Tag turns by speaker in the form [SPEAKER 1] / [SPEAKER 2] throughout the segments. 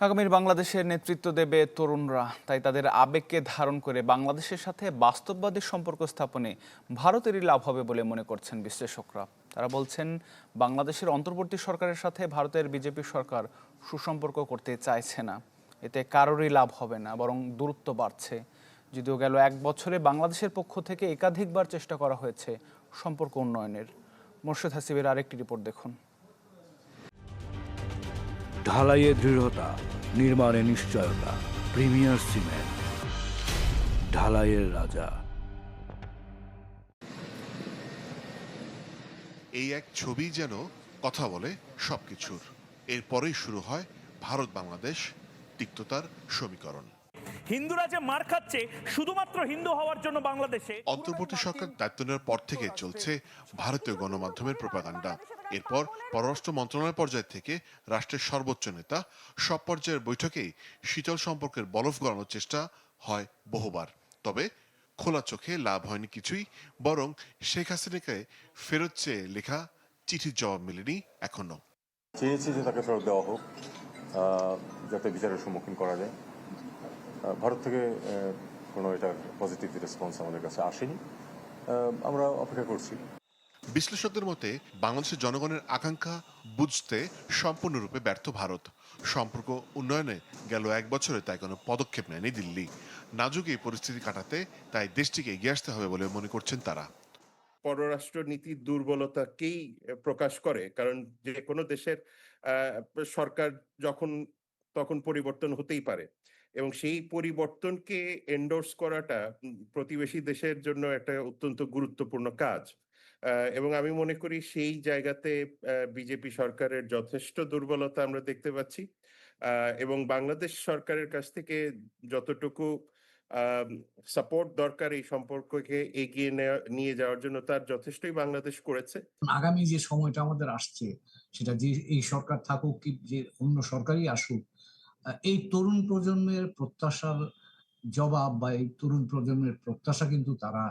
[SPEAKER 1] আগামীর বাংলাদেশের নেতৃত্ব দেবে তরুণরা, তাই তাদের আবেগকে ধারণ করে বাংলাদেশের সাথে বাস্তববাদী সম্পর্ক স্থাপনে ভারতেরই লাভ হবে বলে মনে করছেন বিশ্লেষকরা। তারা বলছেন, বাংলাদেশের অন্তর্বর্তী সরকারের সাথে ভারতের বিজেপি সরকার সুসম্পর্ক করতে চাইছে না। এতে কারোরই লাভ হবে না, বরং দূরত্ব বাড়ছে। যদিও গেল এক বছরে বাংলাদেশের পক্ষ থেকে একাধিকবার চেষ্টা করা হয়েছে সম্পর্ক উন্নয়নের। মোর্শেদ হাসিবের আরেকটি রিপোর্ট দেখুন।
[SPEAKER 2] ঢালাইয়ে দৃঢ়তা, নির্মাণে নিশ্চয়তা, প্রিমিয়ার সিমেন্ট, ঢালাইয়ের রাজা।
[SPEAKER 3] এই এক ছবি যেন কথা বলে সবকিছুর। এরপরেই শুরু হয় ভারত বাংলাদেশ তিক্ততার সমীকরণ।
[SPEAKER 4] হিন্দুরা যে মার খাচ্ছে শুধুমাত্র হিন্দু হওয়ার জন্য বাংলাদেশে
[SPEAKER 3] অন্তর্বর্তী সরকার দায়িত্ব নেওয়ার পর থেকে চলছে ভারতীয় গণমাধ্যমের প্রপাগান্ডা। এরপর পররাষ্ট্র মন্ত্রণালয় পর্যায় থেকে রাষ্ট্রের সর্বোচ্চ নেতা। সব পর্যায়ের বৈঠকেই শীতল সম্পর্কের বলফ গড়ানোর চেষ্টা হয় বহুবার। তবে খোলা চোখে লাভ হয়নি কিছুই বরং শেখ হাসিনাকে ফেরত চেয়ে লেখা চিঠির জবাব মেলেনি এখনও
[SPEAKER 5] চেয়েছি যে তাকে ফেরত দেওয়া হোক আহ, যাতে বিচারের সম্মুখীন করা যায়। ভারত থেকে কোনো এটার পজিটিভ রেসপন্স আমাদের কাছে আসেনি। আহ, আমরা অপেক্ষা করছি।
[SPEAKER 3] বিশ্লেষকদের মতে বাংলাদেশের জনগণের আকাঙ্ক্ষা বুঝতে সম্পূর্ণরূপে ব্যর্থ ভারত। সম্পর্ক উন্নয়নে গেল এক বছরে তাই কোনো পদক্ষেপ নেয়নি দিল্লি। নাজুক এই পরিস্থিতি কাটাতে তাই দেশটিকে এগিয়ে আসতে হবে বলে মনে করছেন তারা।
[SPEAKER 6] পররাষ্ট্র নীতির দুর্বলতাকেই প্রকাশ করে কারণ যে কোনো দেশের আহ, সরকার যখন তখন পরিবর্তন হতেই পারে। এবং সেই পরিবর্তনকে এন্ডোর্স করাটা প্রতিবেশী দেশের জন্য একটা অত্যন্ত গুরুত্বপূর্ণ কাজ। এবং আমি মনে করি সেই জায়গাতে বিজেপি সরকারের যথেষ্ট দুর্বলতা আমরা দেখতে পাচ্ছি। এবং বাংলাদেশ সরকারের কাছ থেকে যতটুকু সাপোর্ট দরকার এই সম্পর্ককে এগিয়ে নিয়ে যাওয়ার জন্য তার যথেষ্টই বাংলাদেশ করেছে।
[SPEAKER 7] আগামী যে সময়টা আমাদের আসছে, সেটা যে এই সরকার থাকুক কি যে অন্য সরকারই আসুক এই তরুণ প্রজন্মের প্রত্যাশার জবাব বা এই তরুণ প্রজন্মের প্রত্যাশা কিন্তু তারা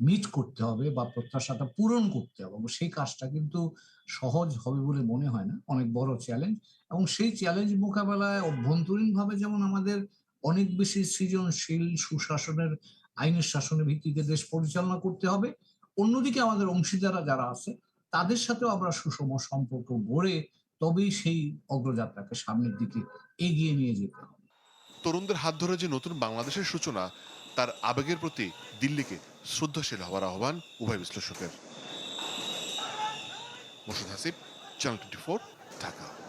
[SPEAKER 7] মিট করতে হবে বা প্রত্যাশাটা পূরণ করতে হবে। সেই কাজটা কিন্তু সহজ হবে বলে মনে হয় না। অনেক বড় চ্যালেঞ্জ এবং সেই চ্যালেঞ্জ মোকাবেলায় অভ্যন্তরীণভাবে যেমন আমাদের অনেক বেশি সৃজনশীল সুশাসনের, আইনের শাসনের ভিত্তিতে দেশ পরিচালনা করতে হবে। অন্যদিকে আমাদের অংশীদারা যারা আছে, তাদের সাথেও আমরা সুষম সম্পর্ক গড়ে তবেই সেই অগ্রযাত্রাকে সামনের দিকে এগিয়ে নিয়ে যেতে হবে।
[SPEAKER 3] তরুণদের হাত ধরে যে নতুন বাংলাদেশের সূচনা, তার আবেগের প্রতি দিল্লিকে শ্রদ্ধাশীল হওয়ার আহ্বান উভয় বিশ্লেষকের। Morshed Hasib channel twenty Dhaka.